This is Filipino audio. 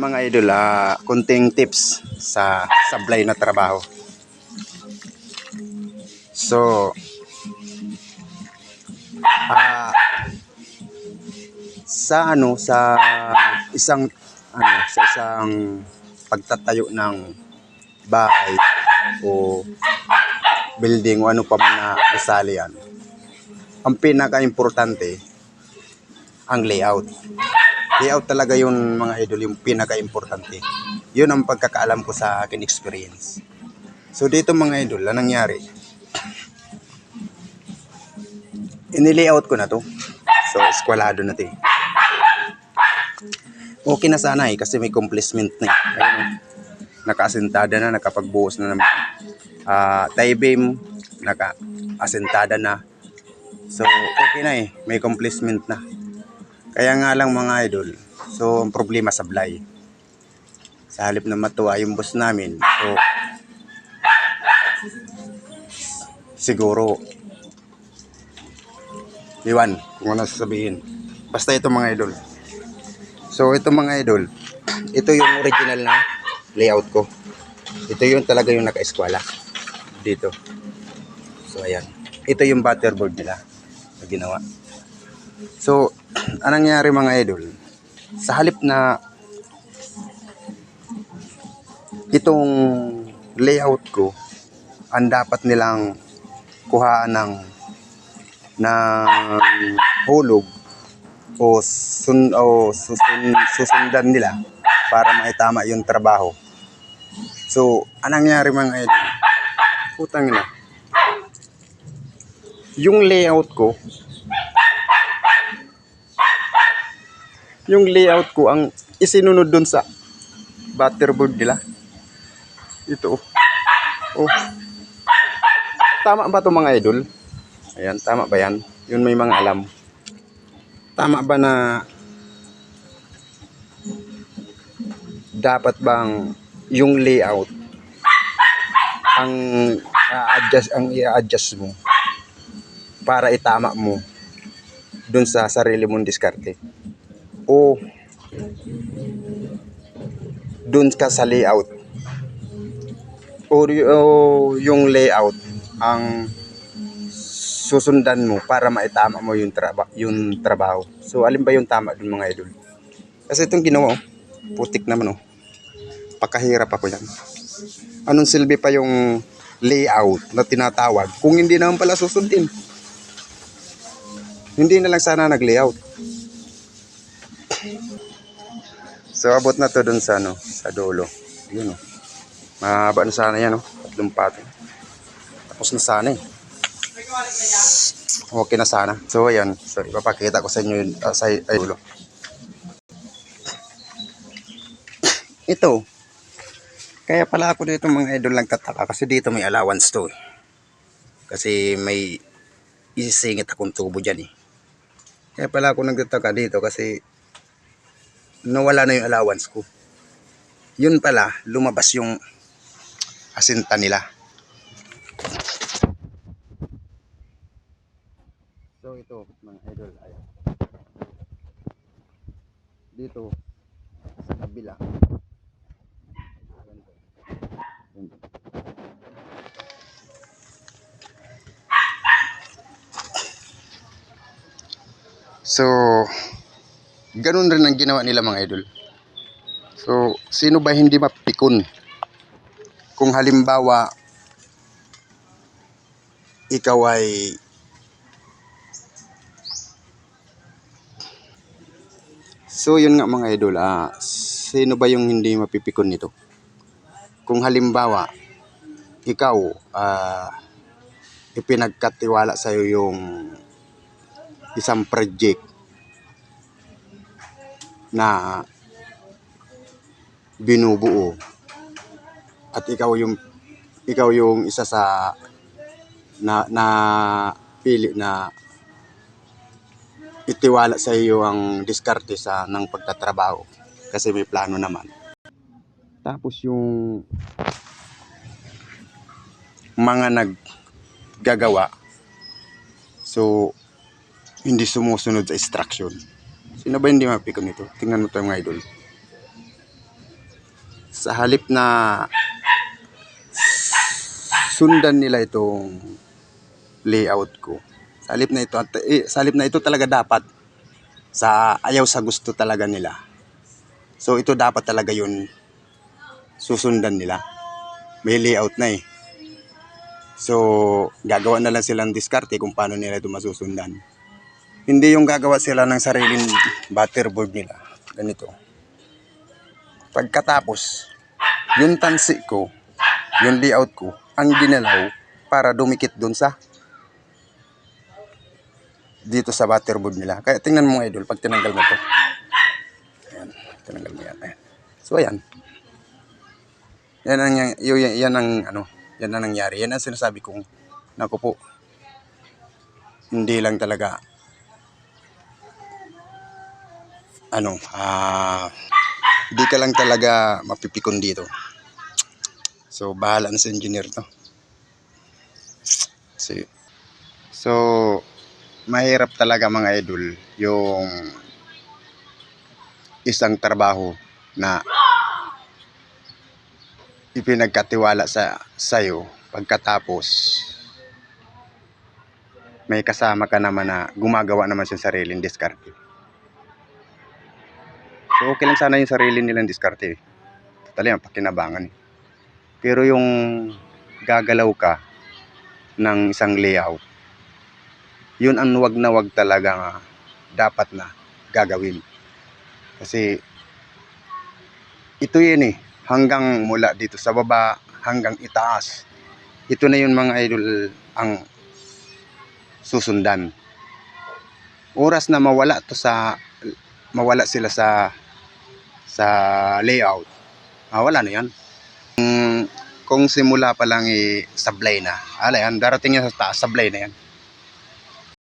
Mga idol, ah, kunting tips sa sablay na trabaho. So, ah, sa ano, sa isang, ano, sa isang pagtatayo ng bahay o building o ano pa man na kasali yan, ang pinaka-importante, ang layout. Layout talaga yun mga idol, yung pinaka-importante. Yun ang pagkakaalam ko sa akin experience. So dito mga idol, anong nangyari? Inilayout ko na to. So, eskwalado na to eh. Okay na sana eh, kasi may complacement na eh. Ayun, oh. Naka-asentada na, nakapagbuhos na naman. Ah, tie beam, naka-asentada na. So, okay na eh. May complacement na. Kaya nga lang mga idol, so ang problema sablay. Sa halip na matuwa yung boss namin, so siguro iwan kung ano sasabihin. Basta ito mga idol. So ito mga idol, ito yung original na layout ko. Ito yung talaga yung naka-eskwala dito. So ayan. Ito yung butterboard nila na ginawa. So, anong nangyari mga idol? Sa halip na itong layout ko, ang dapat nilang kuhaan ng ng hulog o, sun, o susun, susundan nila para maitama yung trabaho. So, anong nangyari mga idol? Putang na. Yung layout ko, yung layout ko ang isinunod dun sa butterboard nila. Ito. oh. Oh. Tama ba to mga idol? Ayan, tama ba yan? Yun may mga alam. Tama ba na dapat bang yung layout ang adjust ang i-adjust mo para itama mo dun sa sarili mong diskarte o dun ka sa layout o, o yung layout ang susundan mo para maitama mo yung, traba, yung trabaho. So, alin ba yung tama dun mga idol? Kasi itong ginawa, oh, putik naman oh. Pakahirap ako yan. Anong silbi pa yung layout na tinatawag kung hindi naman pala susundin? Hindi na lang sana nag-layout. So abot na to dun sa ano, sa dulo. Yun oh. Mahaba na sana yan oh. Tatlong pato. Tapos na sana eh. Okay na sana. So ayan, so ipapakita ko sa inyo yun ah, sa ay, dulo. Ito. Kaya pala ako dito mga idol nagtataka kasi dito may allowance to eh. Kasi may isisingit akong tubo dyan eh. Kaya pala ako nagtataka dito kasi nawala na yung allowance ko. Yun pala, lumabas yung asinta nila. So ito, mga idol, ayan. Dito, sa kabila. So, ganun rin ang ginawa nila mga idol. So, sino ba hindi mapikon? Kung halimbawa, ikaw ay So, yun nga mga idol, ah, sino ba yung hindi mapipikon nito? Kung halimbawa, ikaw, ah, ipinagkatiwala sa'yo yung isang project na binubuo. At ikaw yung ikaw yung isa sa na na pili na itiwala sa iyo ang diskarte sa ng pagtatrabaho. Kasi may plano naman. Tapos yung mga naggagawa. So hindi sumusunod sa instruction sino ba hindi mapikon nito tingnan mo tayo mga idol sa halip na sundan nila itong layout ko. Sa halip na ito, at, eh, sa halip na ito talaga dapat sa ayaw sa gusto talaga nila. So ito dapat talaga yun susundan nila. May layout na eh. So gagawa na lang silang diskarte kung paano nila ito masusundan. Hindi yung gagawa sila ng sariling butterboard nila. Ganito. Pagkatapos, yung tansi ko, yung layout ko, ang ginalaw para dumikit dun sa dito sa butterboard nila. Kaya tingnan mo idol, pag tinanggal mo to. Ayan, tinanggal mo yan. Ayan. So ayan. Yan ang, yan, yan, yan ang, ano, yan ang nangyari. Yan ang sinasabi kong, naku po, hindi lang talaga, ano, ah, hindi ka lang talaga mapipikon dito. So, bahala na sa engineer to. So, so mahirap talaga mga idol yung isang trabaho na ipinagkatiwala sa sayo pagkatapos may kasama ka naman na gumagawa naman sa sariling diskarte. So okay lang sana yung sarili nilang diskarte. Totally, ang pakinabangan. eh. Pero yung gagalaw ka ng isang layout, yun ang wag na wag talaga nga dapat na gagawin. Kasi ito yun eh, hanggang mula dito sa baba hanggang itaas. Ito na yun mga idol ang susundan. Oras na mawala to sa mawala sila sa sa layout. Ah, wala na yan. Kung, kung simula pa lang i-sablay na, ala yan, darating yan sa taas, sablay na yan.